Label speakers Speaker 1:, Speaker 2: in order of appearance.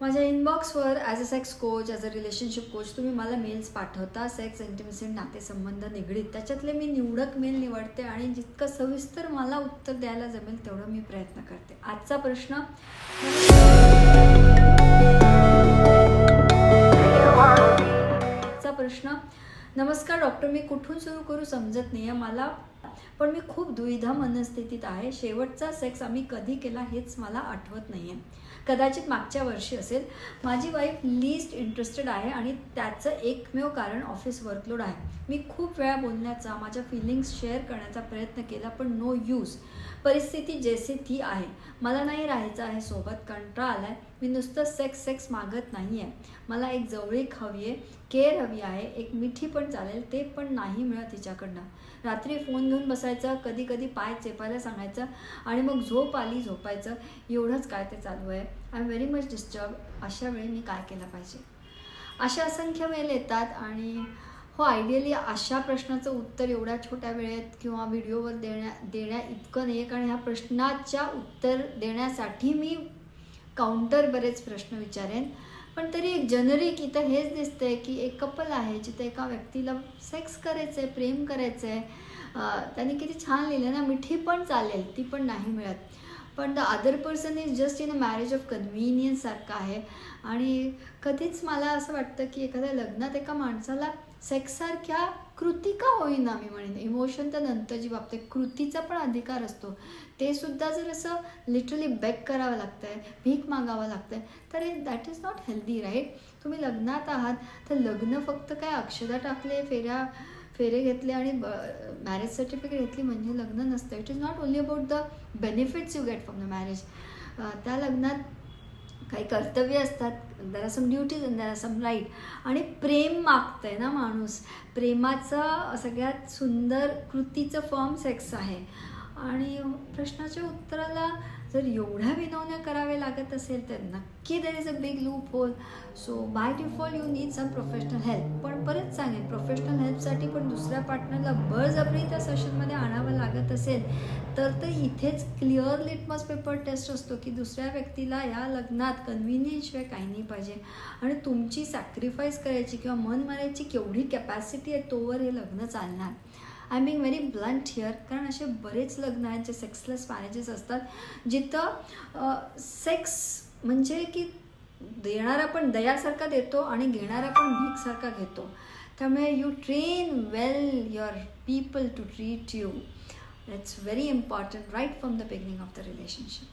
Speaker 1: माझ्या इनबॉक्सवर as a sex coach as a relationship coach तुम्ही मला मेल्स पाठवता. सेक्स इंटिमेसी नातेसंबंध निगडीत. त्याच्यातले मी निवडक मेल निवडते आणि जितकं सविस्तर मला उत्तर द्यायला जमेल तेवढं मी प्रयत्न करते. आजचा प्रश्न आजचा प्रश्न नमस्कार डॉक्टर मी कुठून सुरू करू समजत नाही आहे मला पण मी खूप दुविधा मनस्थितीत आहे. शेवटचा सेक्स आम्ही कधी केला हेच मला आठवत नाही आहे कदाचित मागच्या वर्षी असेल. माझी वाईफ लिस्ट इंटरेस्टेड आहे आणि त्याचं एकमेव कारण ऑफिस वर्कलोड आहे. मी खूप वेळा बोलण्याचा माझ्या फिलिंग्स शेअर करण्याचा प्रयत्न केला पण नो यूज परिस्थिती जैसे ती आहे. मला नाही राहायचं आहे सोबत कंटाळा आला आहे मी नुसतं सेक्स सेक्स मागत नाही आहे मला एक जवळीक हवी आहे केअर हवी आहे. एक मिठी पण चालेल ते पण नाही मिळत तिच्याकडनं. रात्री फोन घेऊन बसायचं कधी कधी पाय चेपायला सांगायचं आणि मग झोप आली झोपायचं. एवढंच काय ते चालू आहे. I am very much disturb अशा वेळी मी काय केलं पाहिजे? अशा असंख्य मेल येतात आणि हो आयडियली अशा प्रश्नाचं उत्तर एवढ्या छोट्या वेळेत किंवा व्हिडिओवर देण्या देण्या इतकं नाही आहे कारण ह्या प्रश्नाच्या उत्तर देण्यासाठी मी काउंटर बरेच प्रश्न विचारेन. पण तरी एक जनरिक इथं हेच दिसतंय की एक कपल आहे जिथे एका व्यक्तीला सेक्स करायचं आहे प्रेम करायचं आहे त्याने किती छान लिहिलं ना मिठी पण चालेल ती पण नाही मिळत. पण the other person is just in a marriage of convenience सारखं आहे. आणि कधीच मला असं वाटतं की एखाद्या लग्नात एका माणसाला सेक्ससारख्या कृती का होईना मी म्हणेन. इमोशन तर नंतरची जी बाबते कृतीचा पण अधिकार असतो. ते सुद्धा जर असं लिटरली बेक करावं लागतं आहे भीक मागावं लागतं आहे तर that is not healthy right तुम्ही लग्नात आहात तर लग्न फक्त काय अक्षदा टाकले फेऱ्या फेरे घेतले आणि मॅरेज सर्टिफिकेट घेतली म्हणजे लग्न नसतं. It is not only about the benefits you get from the marriage त्या लग्नात काही कर्तव्य असतात. There are some duties and there are some right आणि प्रेम मागतंय ना माणूस. प्रेमाचं सगळ्यात सुंदर कृतीचं फॉर्म सेक्स आहे. आणि प्रश्नाच्या उत्तराला जर एवढ्या विनवण्या कराव्या लागत असेल तर नक्की there is a big loophole so by default you need some professional help पण परत सांगेन प्रोफेशनल हेल्पसाठी पण दुसऱ्या पार्टनरला बळजबरी त्या सेशनमध्ये आणावं लागत असेल तर ते इथेच क्लिअर लिटमस पेपर टेस्ट असतो की दुसऱ्या व्यक्तीला या लग्नात कन्व्हिनियन्सशिवाय काही नाही पाहिजे. आणि तुमची सॅक्रिफाईस करायची किंवा मन मारायची केवढी कॅपॅसिटी आहे तोवर हे लग्न चालणार. I am being very blunt here कारण असे बरेच लग्न आहेत जे सेक्सलेस मॅरेजेस असतात जिथं सेक्स म्हणजे की देणारा पण दयासारखा देतो आणि घेणारा पण भीकसारखा घेतो. त्यामुळे you train well your people to treat you it's very important right from the beginning of the relationship